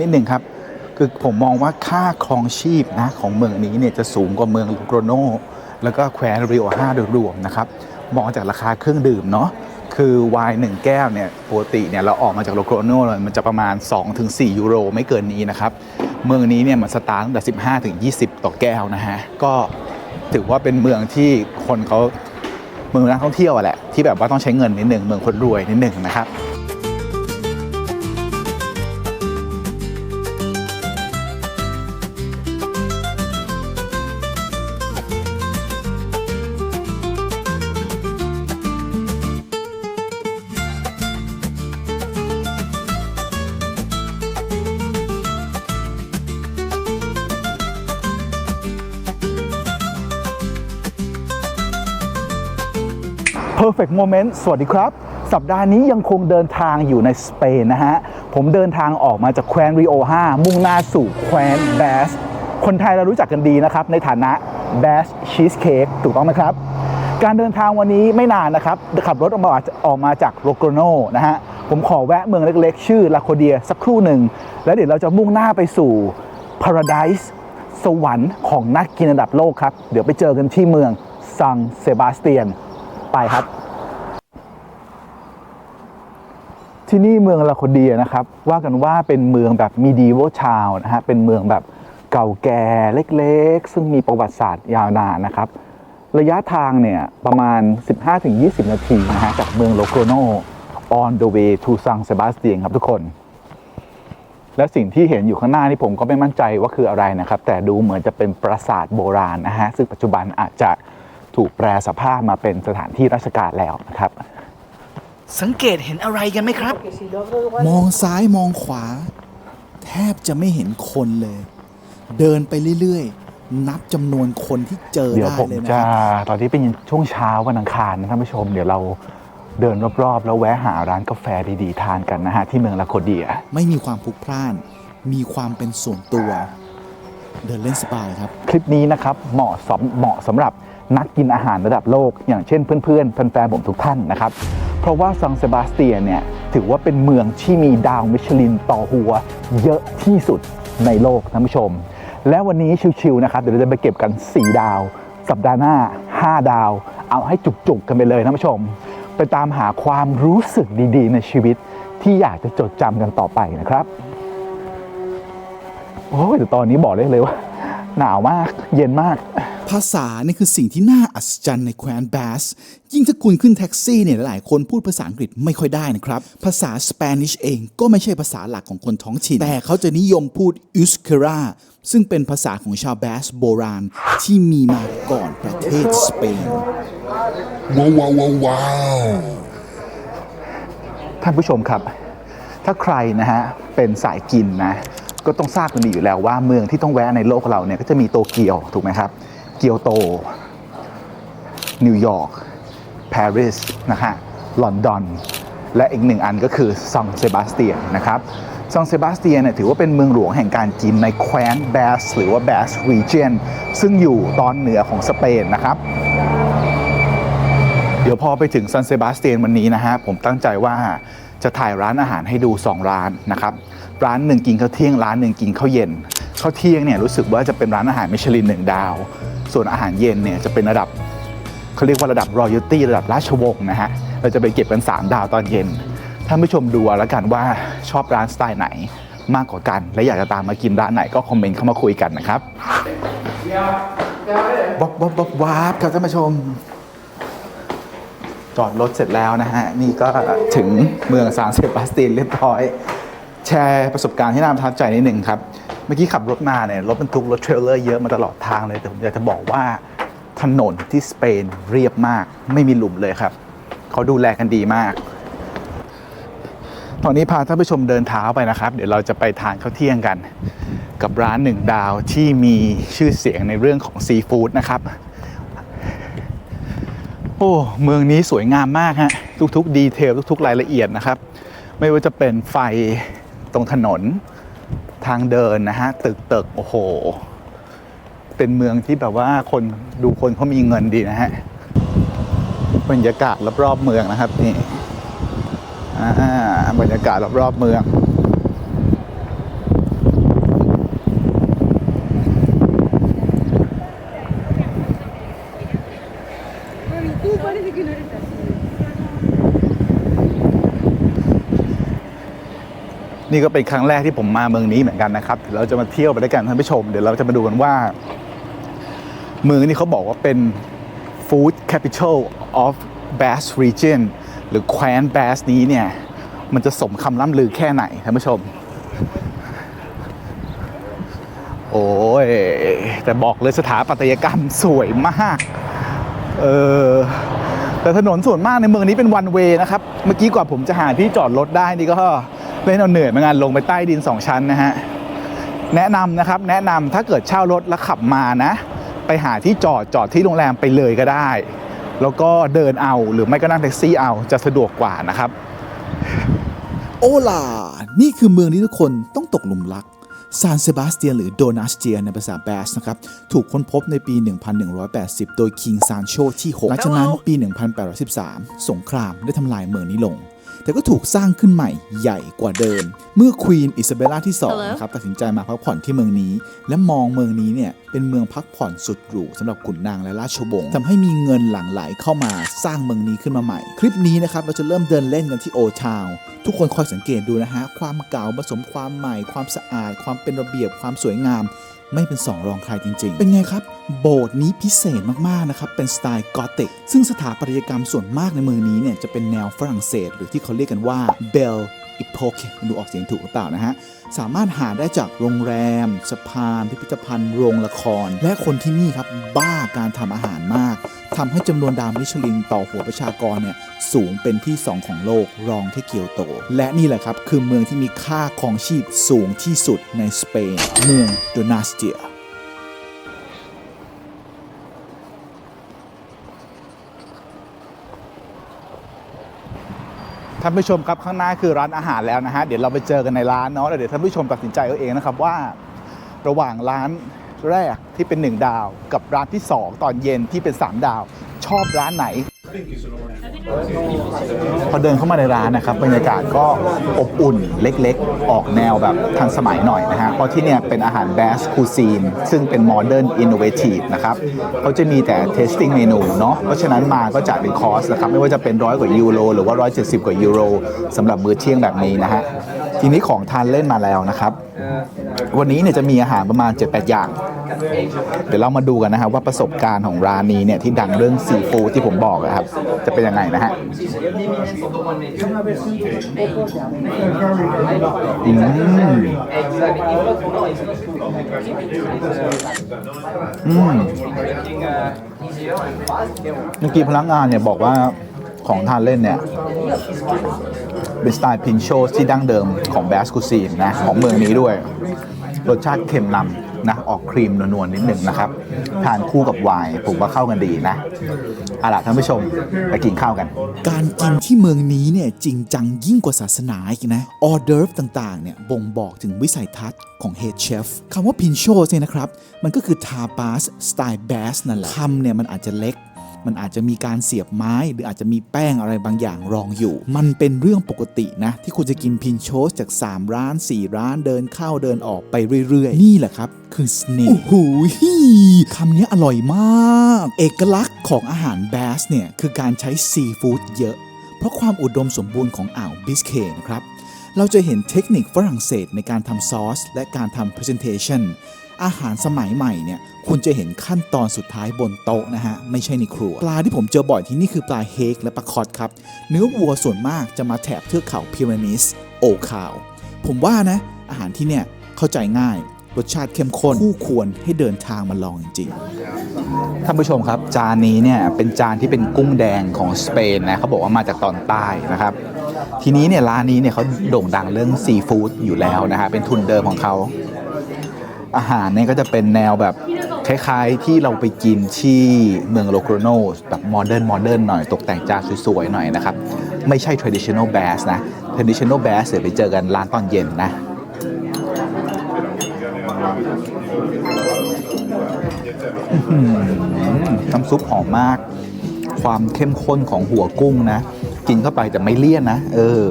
นิดหนึ่งครับ คือผมมองว่าค่าครองชีพนะของเมืองนี้เนี่ยจะสูงกว่าเมืองโกรโนแล้วก็แคว้นริโอฮาโดยรวมนะครับ มองจากราคาเครื่องดื่มเนาะคือไวน์หนึ่งแก้วเนี่ยปกติเนี่ยเราออกมาจากโลโกรโนเลยมันจะประมาณ 2-4 ยูโรไม่เกินนี้นะครับ เมืองนี้เนี่ยมันสตาร์ทตั้งแต่ 15 ถึง 20 ต่อแก้วนะฮะ ก็ถือว่าเป็นเมืองที่คนเขาเมืองนักท่องเที่ยวแหละ ที่แบบว่าต้องใช้เงินนิดหนึ่งเมืองคนรวยนิดหนึ่งนะครับ Perfect Moment สวัสดีครับ สัปดาห์นี้ยังคงเดินทางอยู่ในสเปนนะฮะ ผมเดินทางออกมาจากแคว้นริโอฮามุ่งหน้าสู่แคว้นแบส คนไทยเรารู้จักกันดีนะครับ ในฐานะแบสชีสเค้กถูกต้องไหมครับ การเดินทางวันนี้ไม่นานนะครับ ขับรถออกมาออกมาจากโลโกโนนะฮะ ผมขอแวะเมืองเล็กๆ ชื่อลาโคเดียสักครู่หนึ่ง แล้วเดี๋ยวเราจะมุ่งหน้าไปสู่ Paradise สวรรค์ของนักกินระดับโลกครับ เดี๋ยวไปเจอกันที่เมืองซังเซบาสเตียน ไปครับ ที่นี่เมืองลาโคเดียนะครับ ว่ากันว่าเป็นเมืองแบบมีดีวชาวนะฮะเป็นเมืองแบบเก่าแก่เล็กๆ ซึ่งมีประวัติศาสตร์ยาวนานนะครับ ระยะทางเนี่ยประมาณ 15-20 นาทีนะฮะจากเมืองโลโกโน on the way to San Sebastian ครับทุกคน และสิ่งที่เห็นอยู่ข้างหน้านี่ผมก็ไม่มั่นใจว่าคืออะไรนะครับ แต่ดูเหมือนจะเป็นปราสาทโบราณนะฮะซึ่งปัจจุบันอาจจะถูกแปลสภาพมาเป็นสถานที่ราชการแล้วนะครับ สังเกตเห็นอะไรกันไหมครับ มองซ้ายมองขวา แทบจะไม่เห็นคนเลย เดินไปเรื่อยๆ นับจำนวนคนที่เจอเดี๋ยวได้ผมเลยนะจะครับตอนนี้เป็นช่วงเช้าวันอังคารนะท่านผู้ชม เดี๋ยวเราเดินรอบๆ แล้วแวะหาร้านกาแฟดีๆ ทานกันนะฮะ ที่เมืองลาโคเดีย ไม่มีความพลุกพล่าน มีความเป็นส่วนตัว เดินเล่นสบายครับ คลิปนี้นะครับเหมาะสมเหมาะสำหรับนักกินอาหารระดับโลก อย่างเช่นเพื่อนๆแฟนๆผมทุกท่านนะครับ เพราะว่าซังเซบาสเตียนเนี่ยถือว่าเป็นเมืองที่มีดาวมิชลินต่อหัวเยอะที่สุดในโลกท่านผู้ชม และวันนี้ชิวๆนะครับเดี๋ยวเราจะไปเก็บกัน 4 ดาว สัปดาห์หน้า 5 ดาว เอาให้จุกๆกันไปเลยท่านผู้ชม ไปตามหาความรู้สึกดีๆ ในชีวิตที่อยากจะจดจำกันต่อไปนะครับโอ้ยแต่ตอนนี้บอกได้เลยว่า หนาวมากเย็นมาก ภาษานี่คือสิ่งที่น่าอัศจรรย์ในแคว้นแบส ยิ่งถ้าคุณขึ้นแท็กซี่เนี่ยหลายๆคนพูดภาษาอังกฤษไม่ค่อยได้นะครับ ภาษาสเปนิชเองก็ไม่ใช่ภาษาหลักของคนท้องถิ่น แต่เขาจะนิยมพูดอุสเคราซึ่งเป็นภาษาของชาวแบสโบราณที่มีมาก่อนประเทศสเปน Wow, wow, wow, wow. ท่านผู้ชมครับ ถ้าใครนะฮะเป็นสายกินนะ ก็ต้องทราบกันดีอยู่แล้วว่าเมืองที่ต้องแวะในโลกเราเนี่ยก็จะมีโตเกียวถูกไหมครับ เกียวโต นิวยอร์กปารีสนะฮะลอนดอน และอีกหนึ่งอันก็คือซังเซบาสเตียนนะครับซังเซบาสเตียนเนี่ยถือว่าเป็นเมืองหลวงแห่งการกินในแคว้นแบสหรือว่าแบสรีเจนซึ่งอยู่ตอนเหนือของสเปนนะครับ เดี๋ยวพอไปถึงซันเซบาสเตียนวันนี้นะฮะผมตั้งใจว่าจะถ่ายร้านอาหารให้ดู 2 ร้านนะครับ ร้านหนึ่งกินข้าวเที่ยง ร้านหนึ่งกินข้าวเย็นข้าวเที่ยงเนี่ยรู้สึกว่าจะเป็นร้านอาหารมิชลินหนึ่งดาว ส่วนอาหารเย็นเนี่ยจะเป็นระดับเขาเรียกว่าระดับรอยัลตี้ระดับราชวงศ์นะฮะเราจะไปเก็บกัน 3 ดาวตอนเย็นท่านผู้ชมดูแล้วกันว่าชอบร้านสไตล์ไหนมากกว่ากัน และอยากจะตามมากินร้านไหนก็คอมเมนต์เข้ามาคุยกันนะครับวับวับวับวับครับท่านผู้ชม จอดรถเสร็จแล้วนะฮะ นี่ก็ถึงเมืองซานเซบาสเตียนเรียบร้อย แชร์ประสบการณ์ที่น่าประทับใจนิดหนึ่งครับ มื่อกี้ขับรถมาเนี่ยรถบรรทุกรถเทรลเลอร์เยอะมาตลอดทางเลยแต่ผมอยากจะบอกว่าถนนที่สเปนเรียบมาก ไม่มีหลุมเลยครับเขาดูแลกันดีมาก ตอนนี้พาท่านผู้ชมเดินเท้าไปนะครับ เดี๋ยวเราจะไปทานข้าวเที่ยงกัน กับร้านหนึ่งดาวที่มีชื่อเสียงในเรื่องของซีฟู้ดนะครับ โอ้เมืองนี้สวยงามมากฮะทุกๆดีเทลทุกๆ รายละเอียดนะครับ ไม่ว่าจะเป็นไฟตรงถนน ทางเดินนะฮะ ตึกตึกโอ้โห เป็นเมืองที่แบบว่าคนดูคนเขามีเงินดีนะฮะบรรยากาศรอบๆเมืองนะครับนี่บรรยากาศรอบๆเมืองこれできるんだ。 นี่ก็เป็นครั้งแรกที่ผมมาเมืองนี้เหมือนกันนะครับเดี๋ยวเราจะมาเที่ยวไปด้วยกันท่านผู้ชม เดี๋ยวเราจะมาดูกันว่า เมืองนี้เขาบอกว่าเป็น Food Capital of Bass Region หรือแคว้น Bass นี้เนี่ย มันจะสมคำล่ำลือแค่ไหนท่านผู้ชม โอ้ย แต่บอกเลยสถาปัตยกรรมสวยมาก เออแต่ถนนส่วนมากในเมืองนี้เป็นวันเวย์นะครับ เมื่อกี้กว่าผมจะหาที่จอดรถได้นี่ก็ เล่นเอาเหนื่อยเหมือนกันลงไปใต้ดิน 2 ชั้นนะฮะแนะนำนะครับแนะนำถ้าเกิดเช่ารถแล้วขับมานะ ไปหาที่จอดจอดที่โรงแรมไปเลยก็ได้ แล้วก็เดินเอาหรือไม่ก็นั่งแท็กซี่เอาจะสะดวกกว่านะครับ โอลา นี่คือเมืองที่ทุกคนต้องตกหลุมรักซานเซบาสเตียนหรือโดนัสเตียในภาษาแบสนะครับ ถูกค้นพบในปี 1180 โดยคิงซานโชที่ 6 หลังจากนั้นปี 1813 สงครามได้ทำลายเมืองนี้ลง แต่ก็ถูกสร้างขึ้นใหม่ใหญ่กว่าเดิม เมื่อควีนอิซาเบลล่าที่2นะครับตัดสินใจมาพักผ่อนที่เมืองนี้ และมองเมืองนี้เนี่ยเป็นเมืองพักผ่อนสุดหรูสำหรับขุนนางและราชวงศ์ทำให้มีเงินหลั่งไหลเข้ามาสร้างเมืองนี้ขึ้นมาใหม่ คลิปนี้นะครับเราจะเริ่มเดินเล่นกันที่โอทาวทุกคนคอยสังเกตดูนะฮะความเก่าผสมความใหม่ ความสะอาด ความเป็นระเบียบความสวยงาม ไม่เป็นสองรองใครจริง ๆ เป็นไงครับ โบสถ์นี้พิเศษมากๆนะครับ เป็นสไตล์กอติก ซึ่งสถาปัตยกรรมส่วนมากในเมืองนี้เนี่ยจะเป็นแนวฝรั่งเศส หรือที่เขาเรียกกันว่าเบล Belle Epoque ไม่รู้ออกเสียงถูกหรือเปล่านะฮะ สามารถหาได้จากโรงแรม สะพาน พิพิธภัณฑ์ โรงละคร และคนที่นี่ครับ บ้าการทำอาหารมากทำให้จำนวนดาวมิชลินต่อหัวประชากรเนี่ยสูงเป็นที่ 2 ของโลกรองแค่เกียวโต และนี่แหละครับ คือเมืองที่มีค่าครองชีพสูงที่สุดในสเปน เมืองโดนาสเตีย ท่านผู้ชมครับข้างหน้าคือร้านอาหารแล้วนะฮะเดี๋ยวเราไปเจอกันในร้านเนาะเดี๋ยวท่านผู้ชมตัดสินใจเอาเองนะครับว่า ระหว่างร้านแรกที่เป็น 1 ดาว กับร้านที่ 2 ตอนเย็นที่เป็น 3 ดาว ชอบร้านไหน พอเดินเข้ามาในร้านนะครับบรรยากาศก็อบอุ่นเล็กๆ ออกแนวแบบทันสมัยหน่อยนะฮะเพราะที่เนี่ยเป็นอาหารแบสคูซีนซึ่งเป็นโมเดิร์นอินโนเวทีฟนะครับเขาจะมีแต่เทสติ้งเมนูเนาะเพราะฉะนั้นมาก็จ่ายเป็นคอร์สนะครับไม่ว่าจะเป็นร้อยกว่ายูโรหรือว่า 170 กว่ายูโรสำหรับมื้อเที่ยงแบบนี้นะฮะทีนี้ของทานเล่นมาแล้วนะครับ วันนี้เนี่ยจะมีอาหารประมาณ 7-8 อย่าง เดี๋ยวเรามาดูกันนะครับ ว่าประสบการณ์ของร้านนี้เนี่ยที่ดังเรื่องซีฟู้ดที่ผมบอกอะครับ จะเป็นยังไงนะฮะอืมอืมเมื่อกี้พนักงานเนี่ยบอกว่า ของทานเล่นเนี่ย เป็นสไตล์พินโชที่ดั้งเดิมของแบสคูซีนนะ ของเมืองนี้ด้วย รสชาติเค็มนำนะ ออกครีมนวลๆนิดหนึ่งนะครับ ทานคู่กับไวน์ผมว่าเข้ากันดีนะเอาล่ะท่านผู้ชมไปกินข้าวกัน การกินที่เมืองนี้เนี่ยจริงจังยิ่งกว่าศาสนาอีกนะ ออเดิร์ฟต่างๆเนี่ยบ่งบอกถึงวิสัยทัศน์ของเฮดเชฟคำว่าพินโชเนี่ยนะครับ มันก็คือทาปาสสไตล์แบสนั่นแหละคำเนี่ยมันอาจจะเล็ก มันอาจจะมีการเสียบไม้ หรืออาจจะมีแป้งอะไรบางอย่างรองอยู่ มันเป็นเรื่องปกตินะ ที่คุณจะกินพินโชสจาก 3 ร้าน 4 ร้านเดินเข้าเดินออกไปเรื่อยๆ นี่แหละครับ คือสเนโอ้โหคำนี้อร่อยมาก เอกลักษณ์ของอาหารแบสเนี่ยคือการใช้ซีฟู้ดเยอะ เพราะความอุดมสมบูรณ์ของอ่าวบิสเคย์นะครับเราจะเห็นเทคนิคฝรั่งเศสในการทำซอสและการทำ presentation อาหารสมัยใหม่เนี่ยคุณจะเห็นขั้นตอนสุดท้ายบนโต๊ะนะฮะไม่ใช่ในครัว ปลาที่ผมเจอบ่อยที่นี่คือปลาเฮกและปลาคอตครับเนื้อวัวส่วนมากจะมาแถบเทือกเขาพิรามิสโอคาว ผมว่านะ อาหารที่เนี่ยเข้าใจง่าย รสชาติเข้มข้นคู่ควรให้เดินทางมาลองจริงๆท่านผู้ชมครับ จานนี้เนี่ยเป็นจานที่เป็นกุ้งแดงของสเปนนะเขาบอกว่ามาจากตอนใต้นะครับ ทีนี้เนี่ยร้านนี้เนี่ยเขาโด่งดังเรื่องซีฟู้ดอยู่แล้วนะฮะเป็นทุนเดิมของเขา อาหารเนี่ยก็จะเป็นแนวแบบคล้ายๆที่เราไปกินที่เมืองโลโกรโนแบบโมเดิร์นโมเดิร์นหน่อยตกแต่งจานสวยๆหน่อยนะครับ ไม่ใช่ traditional bass นะ traditional bass เดี๋ยวไปเจอกันร้านตอนเย็นนะน้ำซุปหอมมาก ความเข้มข้นของหัวกุ้งนะ กินเข้าไปแต่ไม่เลี่ยนนะ เออ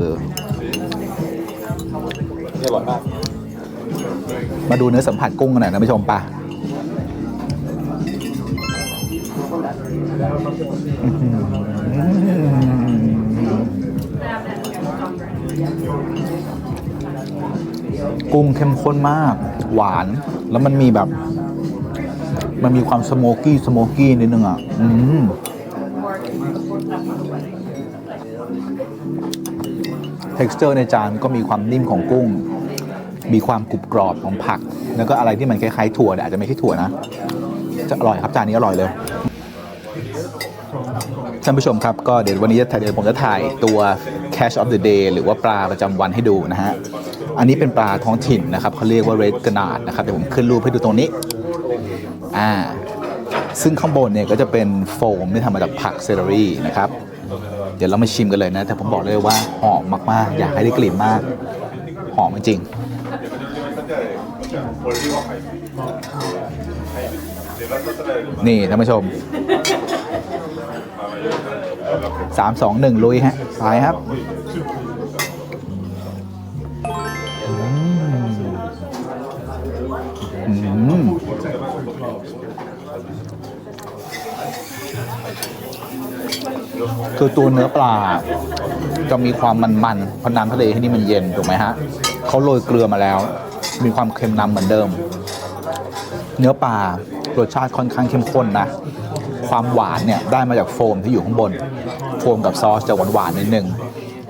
อร่อยมาก มาดูเนื้อสัมผัสกุ้งกันหน่อยนะผู้ชมปะกุ้งเข้มข้นมาก หวานแล้วมันมีแบบ มันมีความสโมกี้สโมกี้นิดนึงอะ อืม texture ในจานก็มีความนิ่มของกุ้ง มีความกรุบกรอบของผัก แล้วก็อะไรที่มันคล้ายๆถั่วแต่อาจจะไม่ใช่ถั่วนะ จะอร่อยครับจานนี้อร่อยเลยท่านผู้ชมครับก็เดี๋ยววันนี้จะถ่ายเดี๋ยวผมจะถ่ายตัว Cash of the Day หรือว่าปลาประจำวันให้ดูนะฮะ อันนี้เป็นปลาท้องถิ่นนะครับเขาเรียกว่า Red g n a d นะครับเดี๋ยวผมขึ้นรูปให้ดูตรงนี้ อ่า ซึ่งข้างบนเนี่ยก็จะเป็นโฟมที่ทำมาจากผักเซลอรี่นะครับ เดี๋ยวเรามาชิมกันเลยนะ แต่ผมบอกเลยว่าหอมมากๆ อยากให้ได้กลิ่นมาก หอมจริง นี่ท่านผู้ชมสามสองหนึ่งลุยฮะไปครับอืมอืมคือตัวเนื้อปลา จะมีความมันๆเพราะน้ำทะเลที่นี่มันเย็น ถูกไหมฮะเขาโรยเกลือมาแล้ว มีความเค็มนำเหมือนเดิม เนื้อปลารสชาติค่อนข้างเข้มข้นนะ ความหวานเนี่ยได้มาจากโฟมที่อยู่ข้างบน โฟมกับซอสจะหวานๆนิดนึง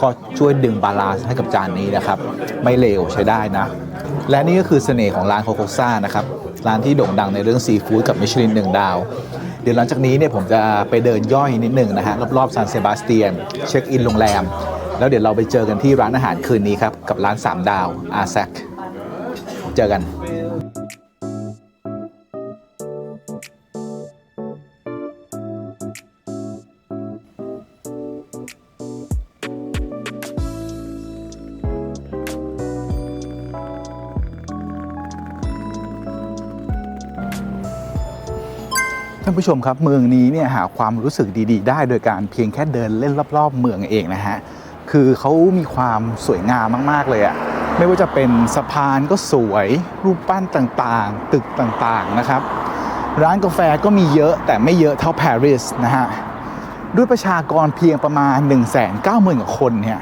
ก็ช่วยดึงบาลานซ์ให้กับจานนี้นะครับ ไม่เลวใช้ได้นะ และนี่ก็คือเสน่ห์ของร้านโคโคซ่านะครับ ร้านที่โด่งดังในเรื่องซีฟู้ดกับมิชลินหนึ่งดาว เดี๋ยวหลังจากนี้เนี่ยผมจะไปเดินย่อยนิดหนึ่งนะฮะรอบๆซานเซบาสเตียน เช็คอินโรงแรม แล้วเดี๋ยวเราไปเจอกันที่ร้านอาหารคืนนี้ครับ กับร้าน 3 ดาวอาแซก เจอกันท่านผู้ชมครับเมืองนี้เนี่ยหาความรู้สึกดีๆ ได้โดยการเพียงแค่เดินเล่นรอบๆ เมืองเองนะฮะ คือเขามีความสวยงามมากๆเลยอะ ไม่ว่าจะเป็นสะพานก็สวย รูปปั้นต่างๆ ตึกต่างๆนะครับ ร้านกาแฟก็มีเยอะแต่ไม่เยอะเท่าปารีสนะฮะด้วยประชากรเพียงประมาณ 1 9 0 0 0 0กว่าคนเนี่ย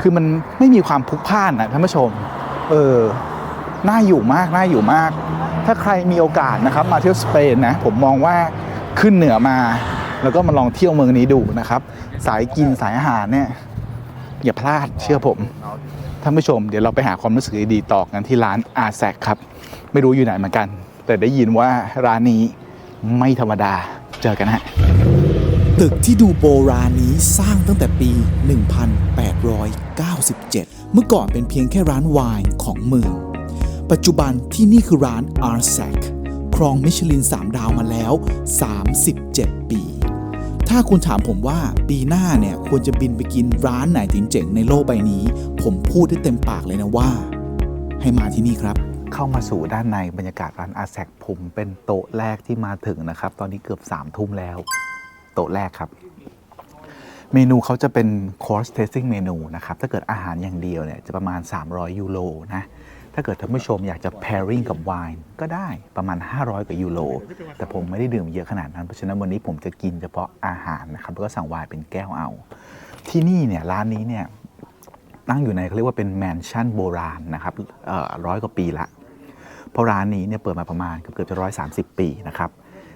คือมันไม่มีความพลุกพล่านนะท่านผู้ชม เออ น่าอยู่มาก น่าอยู่มาก ถ้าใครมีโอกาสนะครับ มาเที่ยวสเปนนะ ผมมองว่าขึ้นเหนือมา แล้วก็มาลองเที่ยวเมืองนี้ดูนะครับ สายกินสายอาหารเนี่ย อย่าพลาดเชื่อผมานผู้ชมเดี๋ยวเราไปหาความรู้สึกดีๆต่อกันที่ร้านอาแซกครับ ไม่รู้อยู่ไหนเหมือนกัน แต่ได้ยินว่าร้านนี้ไม่ธรรมดาเจอกันฮะตึกที่ดูโบราณนี้สร้างตั้งแต่ปี 1897 เมื่อก่อนเป็นเพียงแค่ร้านไวน์ของเมือง ปัจจุบันที่นี่คือร้าน a r s a c ครองมิชลิน 3 ดาวมาแล้ว 37 ปี ถ้าคุณถามผมว่าปีหน้าเนี่ยควรจะบินไปกินร้านไหนเจ๋งๆในโลกใบนี้ ผมพูดได้เต็มปากเลยนะว่า ให้มาที่นี่ครับ เข้ามาสู่ด้านในบรรยากาศร้านอาแซกผมเป็นโต๊ะแรกที่มาถึงนะครับ ตอนนี้เกือบ3ามทุ่มแล้ว โต๊ะแรกครับ เมนูเขาจะเป็น course tasting เมนูนะครับ ถ้าเกิดอาหารอย่างเดียวเนี่ยจะประมาณ 300 ยูโรนะ ถ้าเกิดท่านผู้ชมอยากจะ pairing กับไวน์ก็ได้ประมาณ 500กว่ายูโร แต่ผมไม่ได้ดื่มเยอะขนาดนั้น เพราะฉะนั้นวันนี้ผมจะกินเฉพาะอาหารนะครับ แล้วก็สั่งไวน์เป็นแก้วเอา ที่นี่เนี่ยร้านนี้เนี่ยตั้งอยู่ในเขาเรียกว่าเป็นแมนชั่นโบราณนะครับร้อยกว่าปีละ เพราะร้านนี้เนี่ยเปิดมาประมาณเกือบจะร้อยสาปีนะครับ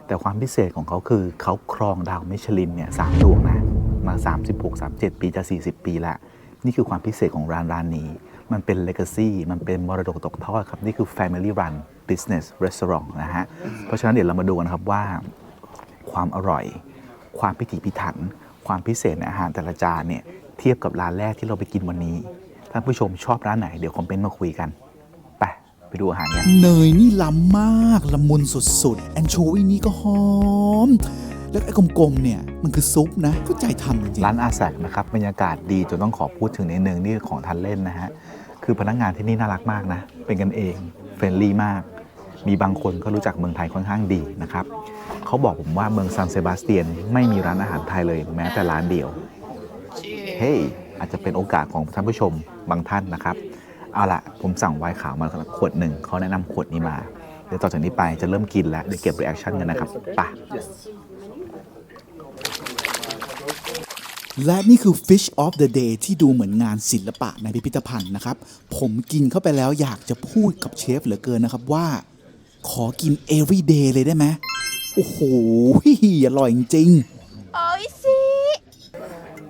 แต่ความพิเศษของเขาคือเขาครองดาวมิชลินเนี่ยสามดวงนะมา 36 37 ปีจะ 40 ปีละ นี่คือความพิเศษของร้านร้านนี้ มันเป็น legacy มันเป็นมรดกตกทอดครับ นี่คือ family run business restaurant นะฮะ เพราะฉะนั้นเดี๋ยวเรามาดูกันครับว่า ความอร่อย ความพิถีพิถัน ความพิเศษในอาหารแต่ละจานเนี่ยเทียบกับร้านแรกที่เราไปกินวันนี้ท่านผู้ชมชอบร้านไหนเดี๋ยวคอมเมนต์มาคุยกันไปไปดูอาหารกันเนยนี่ล้ำมากละมุนสุดๆ แอนโชวีนี่ก็หอม แล้วไอ้กลมๆเนี่ยมันคือซุปนะเข้าใจทำจริงร้านอาแซกนะครับบรรยากาศดีจนต้องขอพูดถึงนิดนึงนี่ของทานเล่นนะฮะคือพนักงานที่นี่น่ารักมากนะ เป็นกันเองเฟรนลี่มาก มีบางคนก็รู้จักเมืองไทยค่อนข้างดีนะครับเขาบอกผมว่าเมืองซานเซบาสเตียนไม่มีร้านอาหารไทยเลยแม้แต่ร้านเดียวเฮ้ยอาจจะเป็นโอกาสของท่านผู้ชมบางท่านนะครับ เอาละผมสั่งไวน์ขาวมาขวดหนึ่งเขาแนะนำขวดนี้มา เดี๋ยวต่อจากนี้ไปจะเริ่มกินแล้ว เดี๋ยวเก็บรีแอคชั่นกันนะครับไป และนี่คือ Fish of the Day ที่ดูเหมือนงานศิลปะในพิพิธภัณฑ์นะครับ ผมกินเข้าไปแล้วอยากจะพูดกับเชฟเหลือเกินนะครับว่า ขอกิน every day เลยได้ไหมโอ้โหอร่อยจริงโอ้ยสิ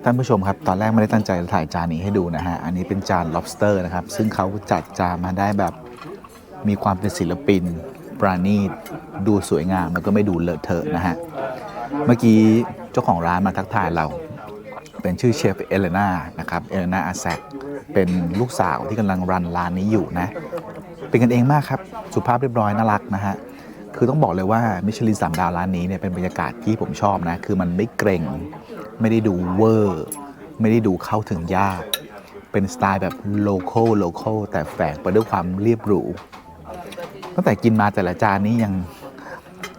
ท่านผู้ชมครับ ตอนแรกไม่ได้ตั้งใจถ่ายจานนี้ให้ดูนะฮะ อันนี้เป็นจาน lobster นะครับ ซึ่งเขาจัดจานมาได้แบบมีความเป็นศิลปิน ปราณีตดูสวยงามแล้วก็ไม่ดูเลอะเทอะนะฮะ เมื่อกี้เจ้าของร้านมาทักทายเรา เป็นชื่อเชฟเอเลนานะครับเอเลนาอาแซกเป็นลูกสาวที่กำลังรันร้านนี้อยู่นะ เป็นกันเองมากครับ สุภาพเรียบร้อยน่ารักนะฮะคือต้องบอกเลยว่ามิชลินสามดาวร้านนี้เนี่ยเป็นบรรยากาศที่ผมชอบนะ คือมันไม่เกรงไม่ได้ดูเวอร์ ไม่ได้ดูเข้าถึงยาก เป็นสไตล์แบบโลคอลโลคอลแต่แฝงไปด้วยความเรียบหรูตั้งแต่กินมาแต่ละจานนี้ยัง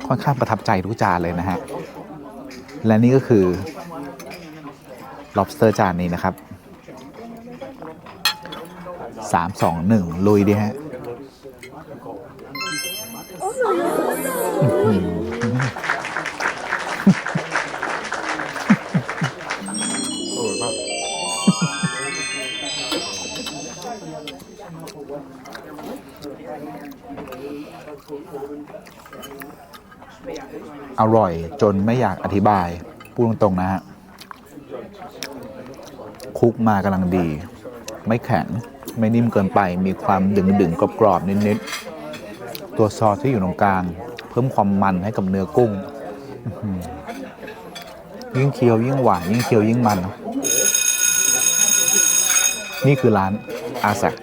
ค่อนข้างประทับใจทุกจานเลยนะฮะ และนี่ก็คือ lobster จานนี้นะครับ3 2 1ลุยดิฮะอร่อยจนไม่อยากอธิบาย พูดตรงๆนะฮะ คุกมากำลังดี ไม่แข็งไม่นิ่มเกินไป มีความดึงดึงกรอบๆนิดๆ ตัวซอสที่อยู่ตรงกลาง เพิ่มความมันให้กับเนื้อกุ้ง ยิ่งเคี้ยวยิ่งหวานยิ่งเคี้ยวยิ่งมัน นี่คือร้านอาแซก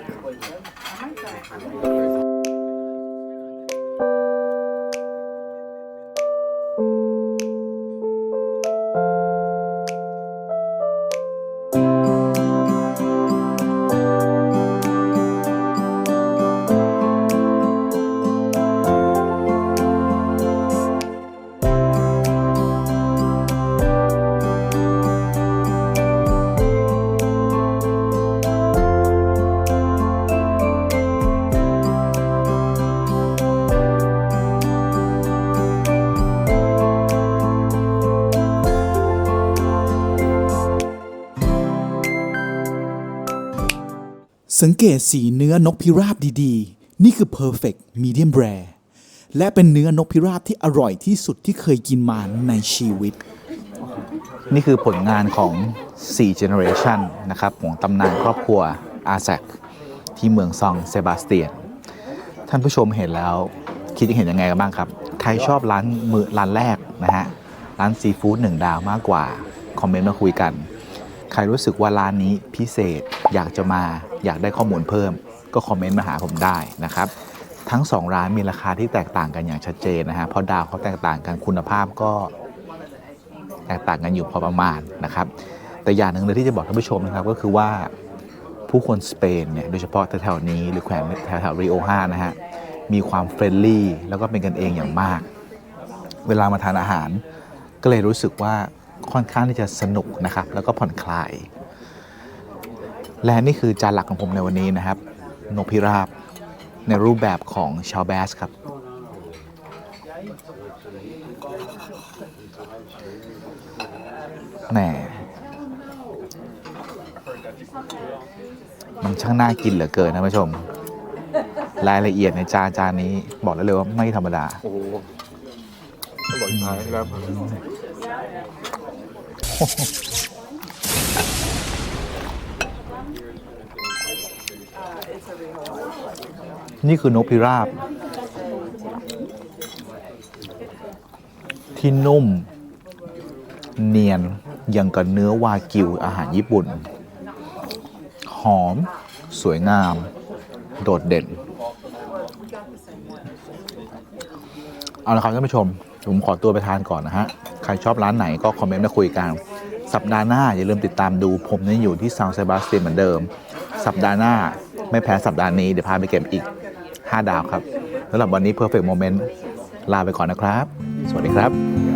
สังเกตสีเนื้อนกพิราบดีๆ นี่คือ perfect medium rare และเป็นเนื้อนกพิราบที่อร่อยที่สุดที่เคยกินมาในชีวิต นี่คือผลงานของ 4 generation นะครับของตำนานครอบครัวอาแซกที่เมืองซองเซบาสเตียน ท่านผู้ชมเห็นแล้วคิดเห็นยังไงกันบ้างครับ ใครชอบร้านมือร้านแรกนะฮะ ร้านซีฟู้ดหนึ่งดาวมากกว่า คอมเมนต์มาคุยกัน ใครรู้สึกว่าร้านนี้พิเศษอยากจะมา อยากได้ข้อมูลเพิ่ม ก็คอมเมนต์มาหาผมได้นะครับ ทั้ง 2 ร้านมีราคาที่แตกต่างกันอย่างชัดเจนนะฮะเพราะดาวเขาแตกต่างกันคุณภาพก็แตกต่างกันอยู่พอประมาณนะครับ แต่อย่างหนึ่งเลยที่จะบอกท่านผู้ชมนะครับก็คือว่าผู้คนสเปนเนี่ยโดยเฉพาะแถวๆนี้หรือแขวงแถวๆริโอฮานะฮะมีความเฟรนลี่แล้วก็เป็นกันเองอย่างมาก เวลามาทานอาหาร ก็เลยรู้สึกว่าค่อนข้างที่จะสนุกนะครับ แล้วก็ผ่อนคลาย และนี่คือจานหลักของผมในวันนี้นะครับ นกพิราบ ในรูปแบบของชาวแบสครับ แหมมันช่างน่ากินเหลือเกินนะผู้ชม รายละเอียดในจานจานนี้บอกได้เลยว่าไม่ธรรมดา โอ้โหอร่อยท้ายแล้ว นี่คือนกพิราบ ที่นุ่ม เนียนอย่างกับเนื้อวากิวอาหารญี่ปุ่น หอม สวยงาม โดดเด่น เอาละครับท่านผู้ชม ผมขอตัวไปทานก่อนนะฮะ ใครชอบร้านไหนก็คอมเมนต์มาคุยกัน สัปดาห์หน้าอย่าลืมติดตามดูผมยังอยู่ที่ซาวเซบาสเตียนเหมือนเดิม สัปดาห์หน้า ไม่แพ้สัปดาห์นี้ เดี๋ยวพาไปเก็บอีก 5 ดาวครับสำหรับวันนี้ Perfect Moment ลาไปก่อนนะครับ สวัสดีครับ